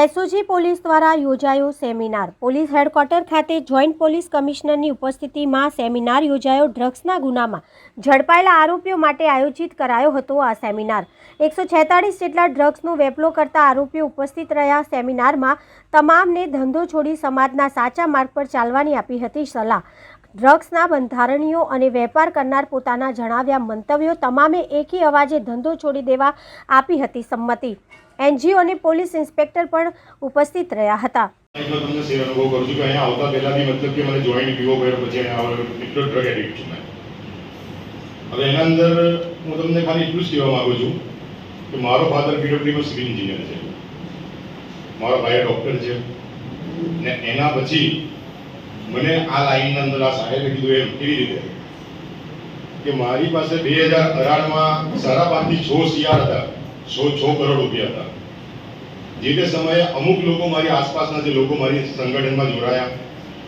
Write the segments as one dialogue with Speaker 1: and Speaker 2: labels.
Speaker 1: SOG police દ્વારા યોજાયો seminar. Police headquarter ખાતે જોઈન્ટ પોલીસ કમિશનરની ઉપસ્થિતિમાં સેમિનાર યોજાયો ડ્રગ્સના ગુનામાં. ઝડપાયેલા આરોપીઓ માટે આયોજિત કરાયો હતો આ સેમિનાર. એકસો છેતાળીસ જેટલા ડ્રગ્સનો વેપલો કરતા આરોપીઓ ઉપસ્થિત રહ્યા સેમિનારમાં તમામને ધંધો છોડી સમાજના સાચા માર્ગ પર ચાલવાની આપી હતી સલાહ. ડ્રગ્સના બંધારણીઓ અને વેપાર કરનાર પોતાના જણાવ્યા મંતવ્યો તમામે એકી અવાજે ધંધો છોડી દેવા આપી હતી સંમતિ. એનજીઓ અને પોલીસ ઇન્સ્પેક્ટર પણ ઉપસ્થિત રહ્યા હતા.
Speaker 2: હવે એના અંદર હું તમને ખાલી એટલું જ કહેવા માગું છું કે મારો ફાધર પીડબ્લ્યુમાં સિવિલ ઇન્જિનિયર છે. મારો ભાઈ ડૉક્ટર છે. ને એના પછી મને આ લાઈનના અંદર આ સાહેબે કીધું એમ કેવી રીતે? કે મારી પાસે બે હજાર અઢારમાં સારા પાંચથી છ શિયાળ હતા, છ છ કરોડ રૂપિયા હતા. જે તે સમયે અમુક લોકો મારી આસપાસના જે લોકો મારી સંગઠનમાં જોડાયા,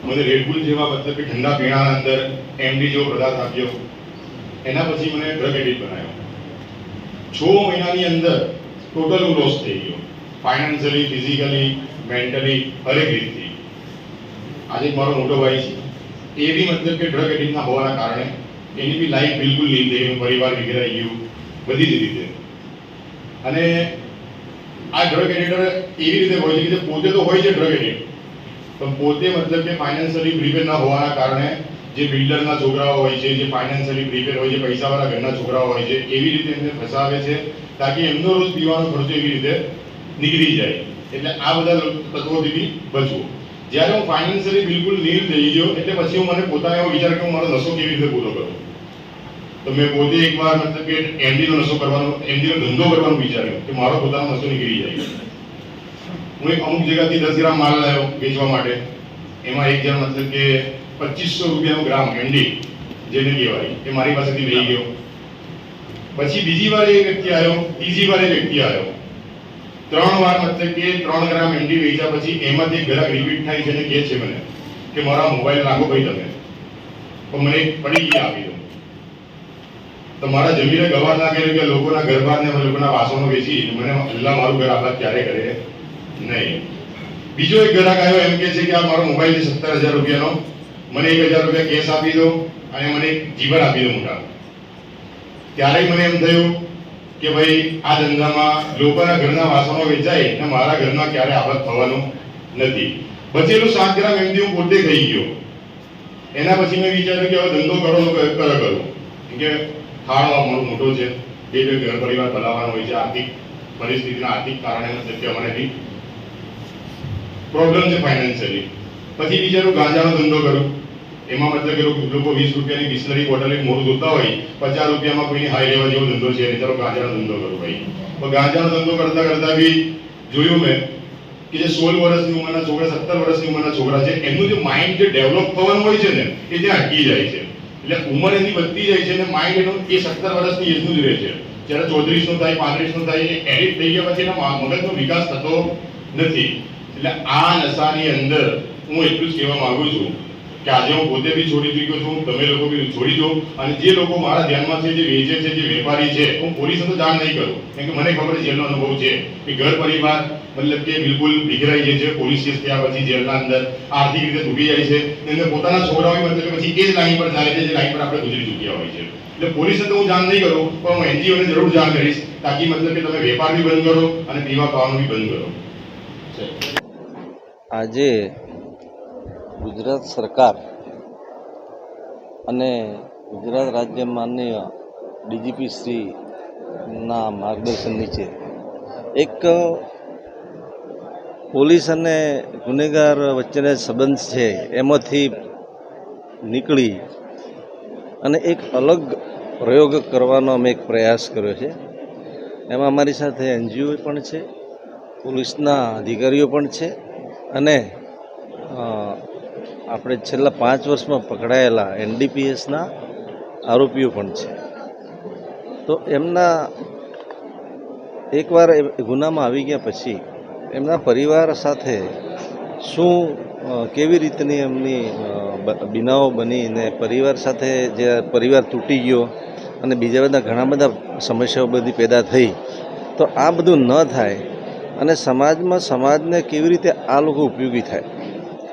Speaker 2: મને રેડબુલ જેવા મતલબ કે ઠંડા પીણાના અંદર એમડી જેવો પદાર્થ આપ્યો. એના પછી મને ડ્રગ એડિક્ટ બનાવ્યો છ મહિનાની અંદર ટોટલ હું લોસ થઈ ગયો. ફાઇનાન્શિયલી ફિઝિકલી મેન્ટલી હરેક રીતથી આજે મારો મોટો ભાઈ છે. એ બી મતલબ કે ડ્રગ એડિક્ટના હોવાના કારણે એની બી લાઈફ બિલકુલ થઈ એનું પરિવાર વિખેરાઈ ગયું, બધી જ રીતે. અને આ ડ્રગ એડિક્ટર એવી રીતે હોય છે કે પોતે તો હોય છે ડ્રગ એડિક્ટ પણ પોતે મતલબ કે ફાઇનાન્શિયલી પ્રિપેર ના હોવાના કારણે જે બિલ્ડરના છોકરાઓ હોય છે, જે ફાઇનાન્શિયલી પ્રિપેર હોય છે, પૈસાવાળા ઘરના છોકરાઓ હોય છે, એવી રીતે એમને ફસાવે છે, તાકી એમનો રોજ પીવાનો ખર્ચો એવી રીતે નીકળી જાય. એટલે આ બધા તત્વોથી બી બચવું. જ્યારે હું ફાઇનાન્શિયલી બિલકુલ નીલ થઈ ગયો, એટલે પછી હું મને પોતાને એવો વિચાર કે હું મારો નશો કેવી રીતે પૂરો કરું? તો મેં પોતે એકવાર મતલબ કે એમડીનો નશો કરવાનો એમડીનો ધંધો કરવાનો વિચાર્યો કે મારો પોતાનો નશો નીકળી જાય. હું એક અમુક જગ્યાથી દસ ગ્રામ માલ લાવ્યો વેચવા માટે. એમાં એક જણ મતલબ કે પચીસો રૂપિયાનો ગ્રામ એમડી જેને કહેવાય, એ મારી પાસેથી લઈ ગયો. પછી બીજી વાર એ વ્યક્તિ આવ્યો, ત્રીજી વાર એ વ્યક્તિ આવ્યો. ત્રણ વાર મતલબ કે ત્રણ ગ્રામ હિન્દી વેચ્યા પછી એમાંથી એક ગ્રાહક રિપીટ થાય છે અને કહે છે મને કે મારા મોબાઈલ નાખો ભાઈ તમે. તો મને પડી ગયા આપી દો તો મારા જમીને ગવાર ના કર્યું કે લોકોના ઘર ને લોકોના વાસણો વેચી મને અલ્લાહ મારું ઘર આબાદ ક્યારે કરે નહીં. બીજો એક ગ્રાહક આવ્યો એમ કે છે કે આ મારો મોબાઈલ છે સત્તર હજાર રૂપિયાનો. મને એક હજાર રૂપિયા કેશ આપી દો અને મને જીવન આપી દો મોટા. ત્યારે મને એમ થયું કે ભાઈ આ ધંધામાં લોકોના ઘરના વાસણો વેચાય અને મારા ઘરમાં ક્યારે આફત થવાનું નથી. બચેલું સાત ગ્રામ એમથી હું પોતે ખાઈ ગયો. એના પછી મેં વિચાર્યું કે હવે ધંધો કરો કરો. કેમ કે ખાડો મારો મોટો છે. એ બે ઘર પરિવાર ચલાવવાનો હોય છે. આર્થિક પરિસ્થિતિના આર્થિક કારણે મતલબ મને બી પ્રોબ્લેમ છે ફાઇનાન્શિયલી પછી વિચારું ગાંજાનો ધંધો કરું. એમાં મતલબ કે લોકો- લોકો વીસ રૂપિયાની બિસ્લરી બોટલ એક મોટું જોતા હોય, પચાસ રૂપિયામાં કોઈની હાઈ લેવા જેવો ધંધો છે ચાલો ગાંજાનો ધંધો કરો ભાઈ. તો ગાંજાનો ધંધો કરતા કરતા બી જોયું મેં કે જે સોળ વર્ષની ઉંમરના છોકરા, સત્તર વર્ષની ઉંમરના છોકરા છે, એમનું જે માઇન્ડ જે ડેવલપ થવાનું હોય છે ને, એ ત્યાં અટકી જાય છે. એટલે ઉંમર એની વધતી જાય છે અને માઇન્ડ એનું એ સત્તર વર્ષની એજનું જ રહે છે. જ્યારે ચોત્રીસ નો થાય પાંત્રીસ નો થાય એડિટ થઈ ગયા પછી એના મગજનો વિકાસ થતો નથી. એટલે આ નશાની અંદર હું એટલું જ કહેવા માંગુ છું કે આજે હું પોતે બી છોડી ચૂક્યો છું તમે લોકો બી છોડી દો. અને જે લોકો મારા ધ્યાનમાં છે જે વેચે છે જે વેપારી છે હું પોલીસ તો જાણ નહીં કરું. કેમ કે મને ખબર છે જેલનો અનુભવ છે કે ઘર પરિવાર મતલબ કે બિલકુલ બિગડાઈ જાય છે પોલીસ કેસ થયા પછી જેલના અંદર આર્થિક રીતે ડૂબી જાય છે. એમને પોતાના છોકરાઓ મતલબ પછી એ જ લાઈન પર ચાલે છે જે લાઈન પર આપણે ગુજરી ચૂક્યા હોય છે. એટલે પોલીસે તો હું જાણ નહીં કરું પણ હું એનજીઓને જરૂર જાણ કરીશ તાકી મતલબ કે તમે વેપાર બી બંધ કરો અને પીવા ખાવાનું બી બંધ કરો.
Speaker 3: આજે ગુજરાત સરકાર અને ગુજરાત રાજ્ય માનનીય ડીજીપી શ્રીના માર્ગદર્શન નીચે એક પોલીસ અને ગુનેગાર વચ્ચેનો સંબંધ છે, એમાંથી નીકળી અને એક અલગ પ્રયોગ કરવાનો અમે એક પ્રયાસ કર્યો છે. એમાં અમારી સાથે એનજીઓ પણ છે, પોલીસના અધિકારીઓ પણ છે અને આપણે છેલ્લા પાંચ વર્ષમાં પકડાયેલા એનડીપીએસના આરોપીઓ પણ છે. તો એમના એકવાર ગુનામાં આવી ગયા પછી એમના પરિવાર સાથે શું કેવી રીતની એમની બિનાઓ બનીને પરિવાર સાથે જે પરિવાર તૂટી ગયો અને બીજા બધા ઘણા બધા સમસ્યાઓ બધી પેદા થઈ, તો આ બધું ન થાય અને સમાજમાં સમાજને કેવી રીતે આ લોકો ઉપયોગી થાય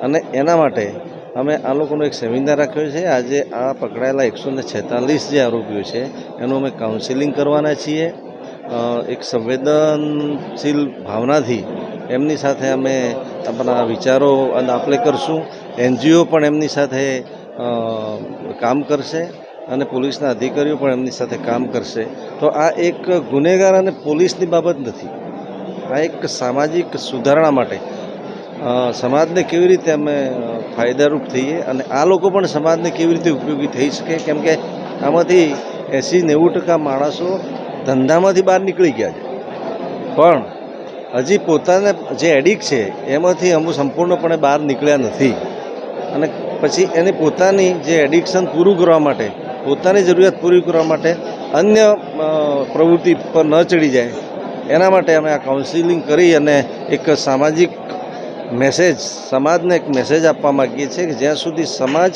Speaker 3: અને એના માટે અમે આ લોકોનો એક સેમિનાર રાખ્યો છે. આજે આ પકડાયેલા એકસો ને છેતાલીસ જે આરોપીઓ છે, એનું અમે કાઉન્સિલિંગ કરવાના છીએ. એક સંવેદનશીલ ભાવનાથી એમની સાથે અમે આપણા વિચારો અને આપણે કરશું. એનજીઓ પણ એમની સાથે કામ કરશે અને પોલીસના અધિકારીઓ પણ એમની સાથે કામ કરશે. તો આ એક ગુનેગાર અને પોલીસની બાબત નથી. આ એક સામાજિક સુધારણા માટે સમાજને કેવી રીતે અમે ફાયદારૂપ થઈએ અને આ લોકો પણ સમાજને કેવી રીતે ઉપયોગી થઈ શકે? કેમ કે આમાંથી એંસી નેવું ટકા માણસો ધંધામાંથી બહાર નીકળી ગયા છે. પણ હજી પોતાને જે એડિક્ટ છે, એમાંથી અમુક સંપૂર્ણપણે બહાર નીકળ્યા નથી. અને પછી એની પોતાની જે એડિક્શન પૂરું કરવા માટે, પોતાની જરૂરિયાત પૂરી કરવા માટે અન્ય પ્રવૃત્તિ પર ન ચડી જાય. એના માટે અમે આ કાઉન્સિલિંગ કરી અને એક સામાજિક મેસેજ, સમાજને એક મેસેજ આપવા માગીએ છીએ કે જ્યાં સુધી સમાજ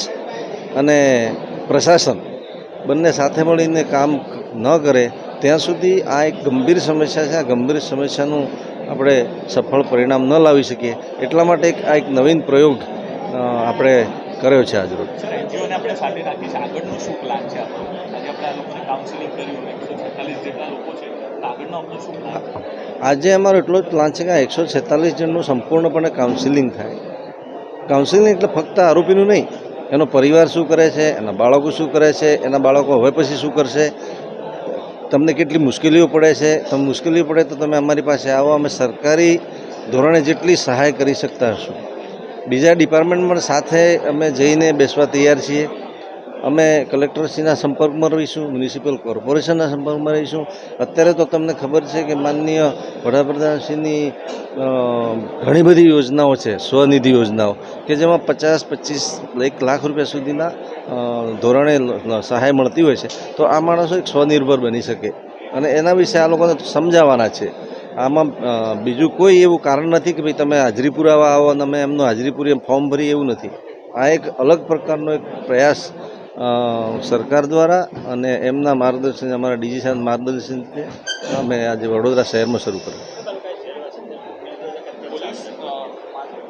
Speaker 3: અને પ્રશાસન બંને સાથે મળીને કામ ન કરે, ત્યાં સુધી આ એક ગંભીર સમસ્યા છે. આ ગંભીર સમસ્યાનું આપણે સફળ પરિણામ ન લાવી શકીએ. એટલા માટે એક આ એક નવીન પ્રયોગ આપણે કર્યો છે આજરોજ.
Speaker 4: આગળનો શું પ્લાન છે આજે આપણે કાઉન્સિલિંગ કર્યું છે.
Speaker 3: આજે અમારો એટલો જ પ્લાન છે કે એકસો છેતાલીસ જણનું સંપૂર્ણપણે કાઉન્સિલિંગ થાય. કાઉન્સિલિંગ એટલે ફક્ત આરોપીનું નહીં, એનો પરિવાર શું કરે છે, એના બાળકો શું કરે છે, એના બાળકો હવે પછી શું કરશે? તમને કેટલી મુશ્કેલીઓ પડે છે? તમને મુશ્કેલીઓ પડે તો તમે અમારી પાસે આવો, અમે સરકારી ધોરણે જેટલી સહાય કરી શકતા હશું. બીજા ડિપાર્ટમેન્ટમાં સાથે અમે જઈને બેસવા તૈયાર છીએ. અમે કલેક્ટરશ્રીના સંપર્કમાં રહીશું, મ્યુનિસિપલ કોર્પોરેશનના સંપર્કમાં રહીશું. અત્યારે તો તમને ખબર છે કે માનનીય વડાપ્રધાનશ્રીની ઘણી બધી યોજનાઓ છે, સ્વનિધિ યોજનાઓ, કે જેમાં પચાસ, પચીસ, એક લાખ રૂપિયા સુધીના ધોરણે સહાય મળતી હોય છે. તો આ માણસો એક સ્વનિર્ભર બની શકે. અને એના વિશે આ લોકોને સમજાવવાના છે. આમાં બીજું કોઈ એવું કારણ નથી કે ભાઈ તમે હાજરી પુરાવા આવો અને અમે એમનું હાજરી પૂરી ફોર્મ ભરી એવું નથી. આ એક અલગ પ્રકારનો એક પ્રયાસ સરકાર દ્વારા અને એમના માર્ગદર્શન, અમારા ડીજી સાહેબ માર્ગદર્શનથી અમે આજે વડોદરા શહેરમાં શરૂ કર્યું.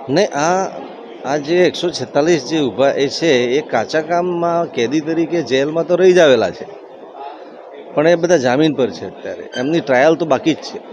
Speaker 3: ને આ આ જે એકસો છેતાલીસ જે ઊભા એ છે, એ કાચા કામમાં કેદી તરીકે જેલમાં તો રહી જ આવેલા છે. પણ એ બધા જામીન પર છે અત્યારે. એમની ટ્રાયલ તો બાકી જ છે.